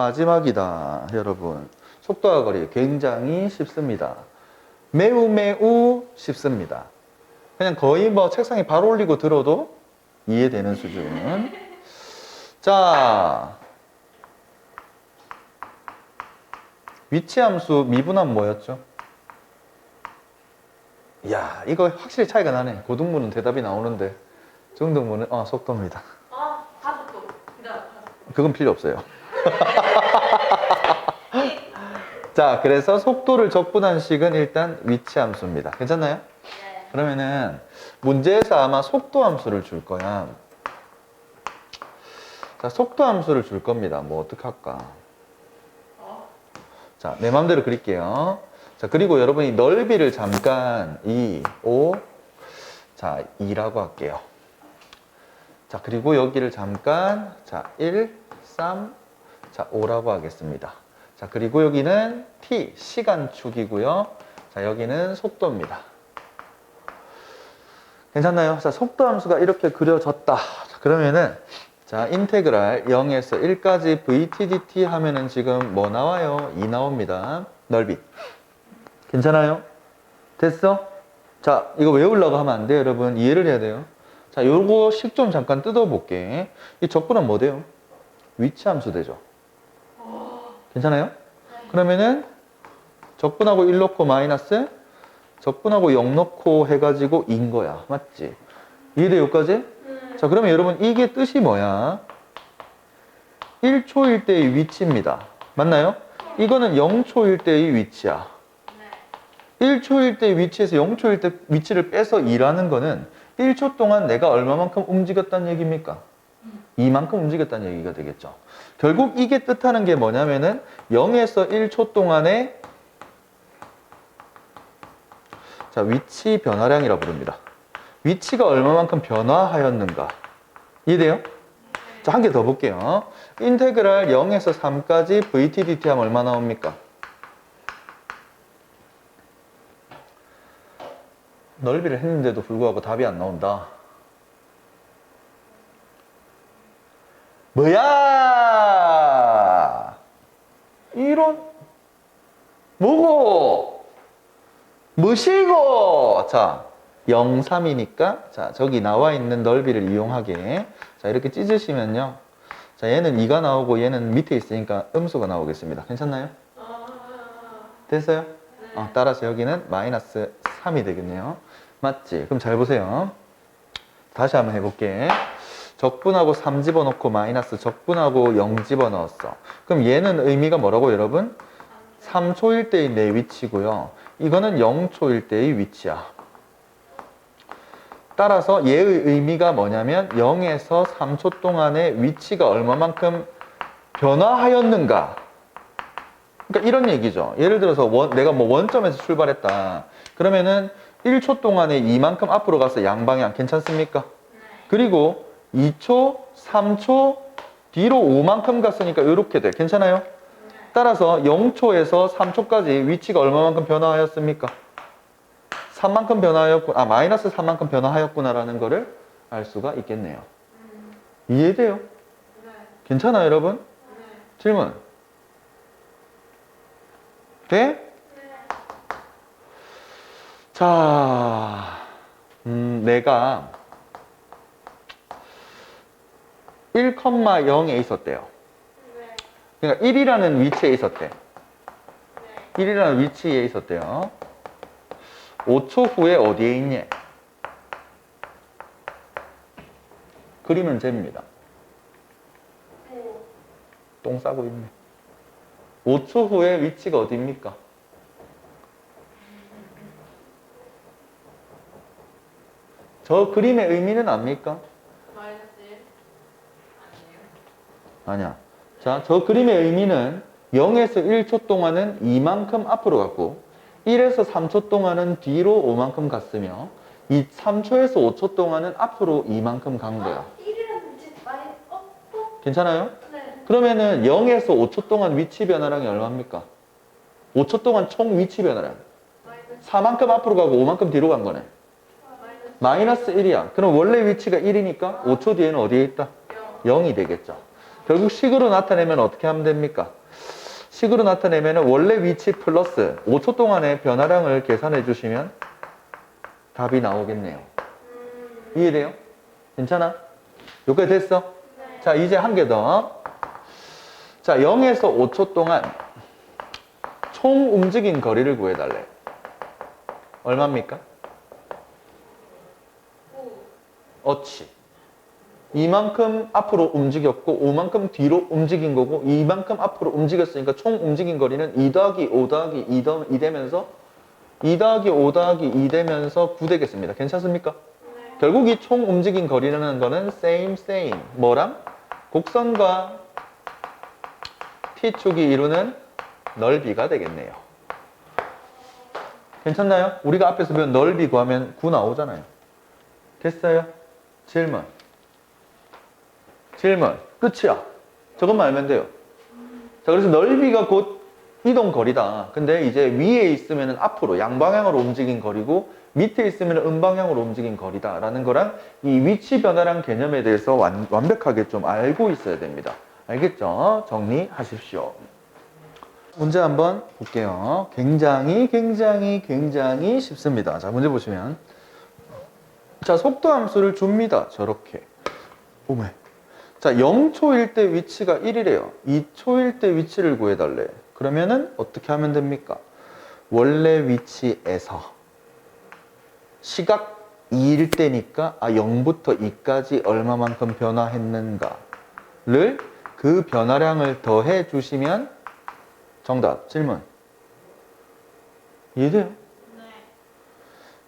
마지막이다, 여러분. 속도와 거리 굉장히 쉽습니다. 매우 매우 쉽습니다. 그냥 거의 뭐 책상에 발 올리고 들어도 이해되는 수준. 자, 위치함수 미분함 뭐였죠? 이야, 이거 확실히 차이가 나네. 고등문은 대답이 나오는데 중등문은 어, 속도입니다. 아, 가속도. 그다음 가속도. 그건 필요 없어요. 자, 그래서 속도를 적분한 식은 일단 위치 함수입니다. 괜찮나요? 네. 그러면은 문제에서 아마 속도 함수를 줄 거야. 자, 속도 함수를 줄 겁니다. 뭐 어떻게 할까? 어? 자, 내 마음대로 그릴게요. 자, 그리고 여러분이 넓이를 잠깐 2, 5, 자, 2라고 할게요. 자, 그리고 여기를 잠깐, 자, 1, 3, 자, 5라고 하겠습니다. 자, 그리고 여기는 t, 시간축이고요. 자, 여기는 속도입니다. 괜찮나요? 자, 속도 함수가 이렇게 그려졌다. 자, 그러면은, 자, 인테그랄 0에서 1까지 vtdt 하면은 지금 뭐 나와요? 2 나옵니다. 넓이. 괜찮아요? 됐어? 자, 이거 외우려고 하면 안 돼요, 여러분. 이해를 해야 돼요. 자, 요거 식 좀 잠깐 뜯어볼게. 이 적분은 뭐 돼요? 위치 함수 되죠? 괜찮아요? 그러면은 적분하고 1 넣고 마이너스 적분하고 0 넣고 해가지고 인 거야. 맞지? 이해돼, 여기까지? 음. 자, 그러면 여러분 이게 뜻이 뭐야? 1초일 때의 위치입니다. 맞나요? 이거는 0초일 때의 위치야. 네. 1초일 때 위치에서 0초일 때 위치를 빼서 2라는 거는 1초 동안 내가 얼마만큼 움직였다는 얘기입니까? 이만큼 움직였다는 얘기가 되겠죠. 결국 이게 뜻하는 게 뭐냐면은 0에서 1초 동안에 자, 위치 변화량이라 부릅니다. 위치가 얼마만큼 변화하였는가. 이해돼요? 자, 한 개 더 볼게요. 인테그랄 0에서 3까지 VTDT 하면 얼마 나옵니까? 넓이를 했는데도 불구하고 답이 안 나온다. 뭐야? 이런 뭐고? 뭐시고? 자, 0, 3이니까 자, 저기 나와 있는 넓이를 이용하게 자, 이렇게 찢으시면요. 자, 얘는 2가 나오고 얘는 밑에 있으니까 음수가 나오겠습니다. 괜찮나요? 아. 됐어요? 네. 어, 따라서 여기는 마이너스 3이 되겠네요. 맞지? 그럼 잘 보세요. 다시 한번 해볼게. 적분하고 3 집어넣고 마이너스 적분하고 0 집어넣었어. 그럼 얘는 의미가 뭐라고 여러분? 3초일 때의 내 위치고요. 이거는 0초일 때의 위치야. 따라서 얘의 의미가 뭐냐면 0에서 3초 동안의 위치가 얼마만큼 변화하였는가. 그러니까 이런 얘기죠. 예를 들어서 원- 내가 뭐 원점에서 출발했다. 그러면은 1초 동안에 이만큼 앞으로 가서 양방향 괜찮습니까? 그리고 2초, 3초 뒤로 5만큼 갔으니까 이렇게 돼. 괜찮아요? 따라서 0초에서 3초까지 위치가 얼마만큼 변화하였습니까? 3만큼 변화하였구, 아, 마이너스 3만큼 변화하였구나라는 거를 알 수가 있겠네요. 이해돼요? 네. 괜찮아요, 여러분? 네. 질문. 돼? 자, 음, 내가 1,0에 있었대요. 네. 그러니까 1이라는 위치에 있었대. 네. 1이라는 위치에 있었대요. 5초 후에 어디에 있니? 됩니다. 오. 똥 싸고 있네. 5초 후에 위치가 어디입니까? 저 그림의 의미는 압니까? 마이너스 1. 아니야. 자, 저 그림의 의미는 0에서 1초 동안은 이만큼 앞으로 갔고 1에서 3초 동안은 뒤로 5만큼 갔으며 이 3초에서 5초 동안은 앞으로 이만큼 간 거야. 1이라는 위치 많이 어? 어? 괜찮아요? 네. 그러면은 0에서 5초 동안 위치 변화량이 얼마입니까? 5초 동안 총 위치 변화량. 마이너스 4만큼 앞으로 가고 5만큼 뒤로 간 거네. 마이너스 마이너스 1이야. 그럼 원래 위치가 1이니까 5초 뒤에는 어디에 있다? 0. 0이 되겠죠. 결국 식으로 나타내면 어떻게 하면 됩니까? 식으로 나타내면 원래 위치 플러스 5초 동안의 변화량을 계산해 주시면 답이 나오겠네요. 음. 이해돼요? 괜찮아? 여기까지 됐어? 네. 자, 이제 한 개 더. 자, 0에서 5초 동안 총 움직인 거리를 구해달래. 얼마입니까? 오. 어치. 이만큼 앞으로 움직였고, 오만큼 뒤로 움직인 거고, 이만큼 앞으로 움직였으니까 총 움직인 거리는 2 더하기 5 더하기 2, 더, 2 되면서 2 더하기 5 더하기 2 되면서 9 되겠습니다. 괜찮습니까? 네. 결국 이 총 움직인 거리라는 거는 same same 뭐랑 곡선과 t축이 이루는 넓이가 되겠네요. 괜찮나요? 우리가 앞에서 배운 넓이 구하면 9 나오잖아요. 됐어요? 질문. 질문. 끝이야. 저것만 알면 돼요. 자, 그래서 넓이가 곧 이동 거리다. 근데 이제 위에 있으면 앞으로 양방향으로 움직인 거리고 밑에 있으면 음방향으로 움직인 거리다 라는 거랑 이 위치 변화량 개념에 대해서 완, 완벽하게 좀 알고 있어야 됩니다. 알겠죠? 정리하십시오. 문제 한번 볼게요. 굉장히 굉장히 굉장히 쉽습니다. 자, 문제 보시면 자, 속도 함수를 줍니다. 저렇게. 오메. 자, 0초일 때 위치가 1이래요. 2초일 때 위치를 구해달래. 그러면은 어떻게 하면 됩니까? 원래 위치에서 시각 2일 때니까 아 0부터 2까지 얼마만큼 변화했는가를 그 변화량을 더해 주시면 정답 질문 이해돼요?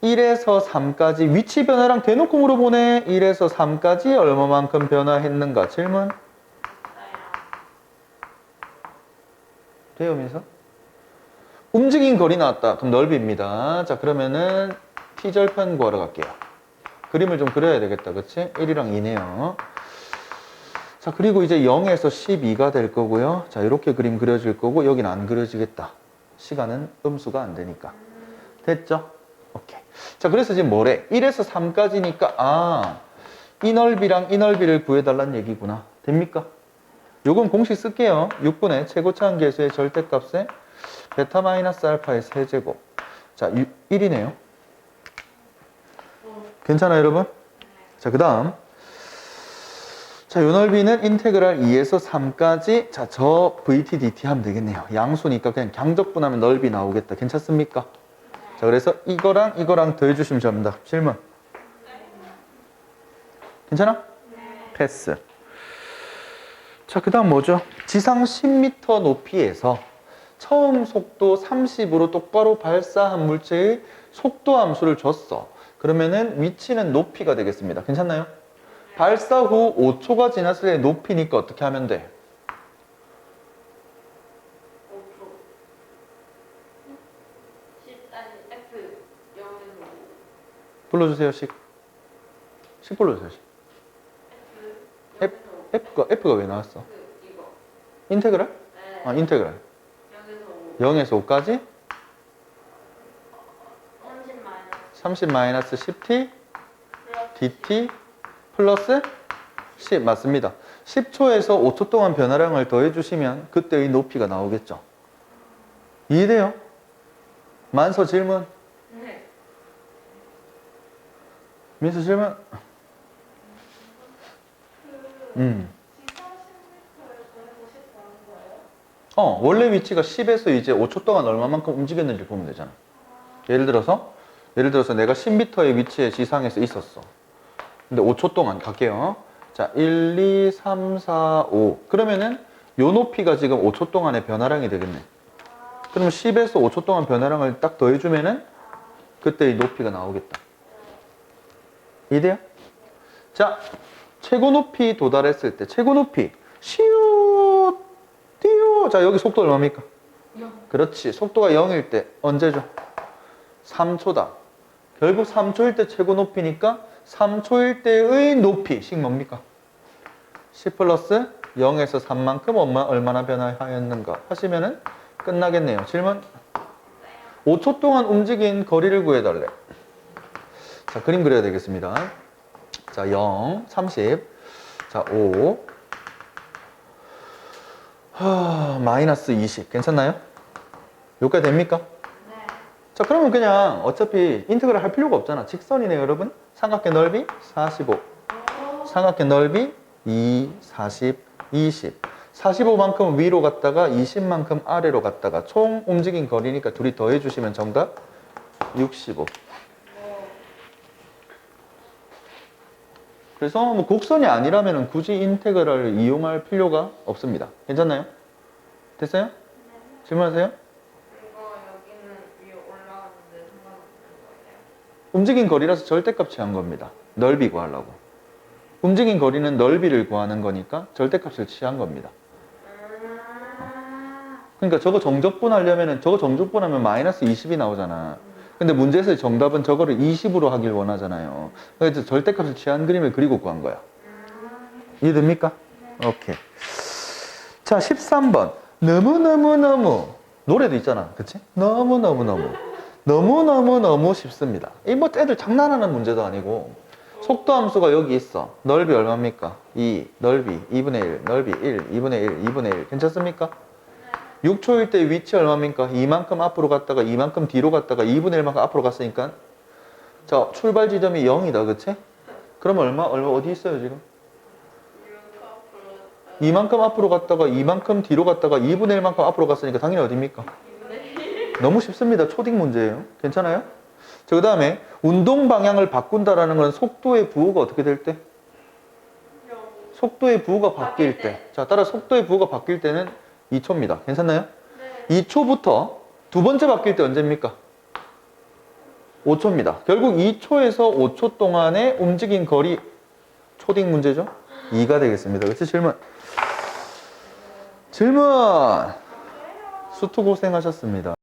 네. 1에서 3까지 위치 변화량 대놓고 물어보네 1에서 3까지 얼마만큼 변화했는가 질문. 돼요 민서? 움직인 거리 나왔다 그럼 넓이입니다 자 그러면은 T절편 구하러 갈게요 그림을 좀 그려야 되겠다 그치? 1이랑 2네요 자 그리고 이제 0에서 12가 될 거고요 자 이렇게 그림 그려질 거고 여긴 안 그려지겠다 시간은 음수가 안 되니까 됐죠? 오케이 자 그래서 지금 뭐래? 1에서 3까지니까 아 이 넓이랑 이 넓이를 구해달라는 얘기구나 됩니까? 요건 공식 쓸게요 6분의 최고차항 계수의 절대값에 베타 마이너스 알파의 세제곱 자 1이네요 괜찮아요 여러분? 자 그 다음 자, 요 넓이는 인테그랄 2에서 3까지 자, 저 VT DT 하면 되겠네요. 양수니까 그냥 경적분하면 넓이 나오겠다. 괜찮습니까? 자, 그래서 이거랑 이거랑 더해 주시면 됩니다. 질문. 괜찮아? 패스. 자, 그 다음 뭐죠? 지상 10m 높이에서 처음 속도 30으로 똑바로 발사한 물체의 속도 함수를 줬어. 그러면은 위치는 높이가 되겠습니다. 괜찮나요? 발사 후 5초가 지났을 때 높이니까 어떻게 하면 돼? 5초. 10 아니 F 0에서 5. 불러주세요, 식. 식 불러주세요, 식. F F, F가, F가 왜 나왔어? 인테그랄? 네. 아, 인테그랄. 0에서 5. 0에서 5까지 30 마이너스 30 마이너스 10t 플러스 dt 플러스 10 맞습니다. 10초에서 5초 동안 변화량을 더해 주시면 그때의 높이가 나오겠죠. 이해돼요? 만서 질문. 네. 민수 질문. 음. 지상 10m를 보내고 싶다는 거예요? 어, 원래 위치가 10에서 이제 5초 동안 얼마만큼 움직였는지 보면 되잖아. 예를 들어서, 예를 들어서 내가 10m의 위치에 지상에서 있었어. 근데 5초 동안 갈게요. 자, 1, 2, 3, 4, 5. 그러면은 요 높이가 지금 5초 동안의 변화량이 되겠네. 그러면 10에서 5초 동안 변화량을 딱 더해주면은 그때 이 높이가 나오겠다. 이해돼요? 자, 최고 높이 도달했을 때 최고 높이 시우 띠우 자 여기 속도 얼마입니까? 0. 그렇지 속도가 0일 때 언제죠? 3초다 결국 3초일 때 최고 높이니까 3초일 때의 높이 식 뭡니까? 10 플러스 0에서 3만큼 얼마, 얼마나 변화하였는가 하시면은 끝나겠네요 질문 5초 동안 움직인 거리를 구해달래 자 그림 그려야 되겠습니다 자 0, 30, 자 5, 하, 마이너스 20 괜찮나요? 여기까지 됩니까? 네. 자 그러면 그냥 어차피 인테그랄 할 필요가 없잖아 직선이네요 여러분 삼각계 넓이 45 오. 삼각계 넓이 2, 40, 20 45만큼 위로 갔다가 20만큼 아래로 갔다가 총 움직인 거리니까 둘이 더해 주시면 정답 65 그래서 뭐 곡선이 아니라면 굳이 인테그랄을 이용할 필요가 없습니다 괜찮나요? 됐어요? 네. 질문하세요? 이거 여기는 위에 올라가는데 거예요? 움직인 거리라서 절대값 취한 겁니다. 넓이 구하려고. 움직인 거리는 넓이를 구하는 거니까 절대값을 취한 겁니다. 아. 그러니까 저거 정적분 하려면은 저거 정적분 하면 마이너스 20이 나오잖아. 근데 문제에서 정답은 저거를 20으로 하길 원하잖아요. 그래서 절대값을 취한 그림을 그리고 구한 거야. 이해됩니까? 오케이. 자, 13번. 너무너무너무. 노래도 있잖아. 그치? 너무너무너무. 너무너무너무 쉽습니다. 이뭐 애들 장난하는 문제도 아니고. 속도 함수가 여기 있어. 넓이 얼마입니까? 2, 넓이 2분의 1, 넓이 1, 2분의 1, 2분의 1. 괜찮습니까? 6초일 때 위치 얼마입니까? 이만큼 앞으로 갔다가 이만큼 뒤로 갔다가 2분의 1만큼 앞으로 갔으니까 자 출발 지점이 0이다 그치? 그럼 얼마? 얼마 어디 있어요 지금? 이만큼 앞으로 갔다가 이만큼 뒤로 갔다가 2분의 1만큼 앞으로 갔으니까 당연히 어디입니까? 너무 쉽습니다. 초딩 문제예요. 괜찮아요? 자, 그 다음에 운동 방향을 바꾼다라는 건 속도의 부호가 어떻게 될 때? 영. 속도의 부호가 바뀔 바뀔 때. 자, 따라 속도의 부호가 바뀔 때는 2초입니다. 괜찮나요? 네. 2초부터 두 번째 바뀔 때 언제입니까? 5초입니다. 결국 2초에서 5초 동안에 움직인 거리 초딩 문제죠? 2가 되겠습니다. 그렇지? 질문. 질문. 수투 고생하셨습니다.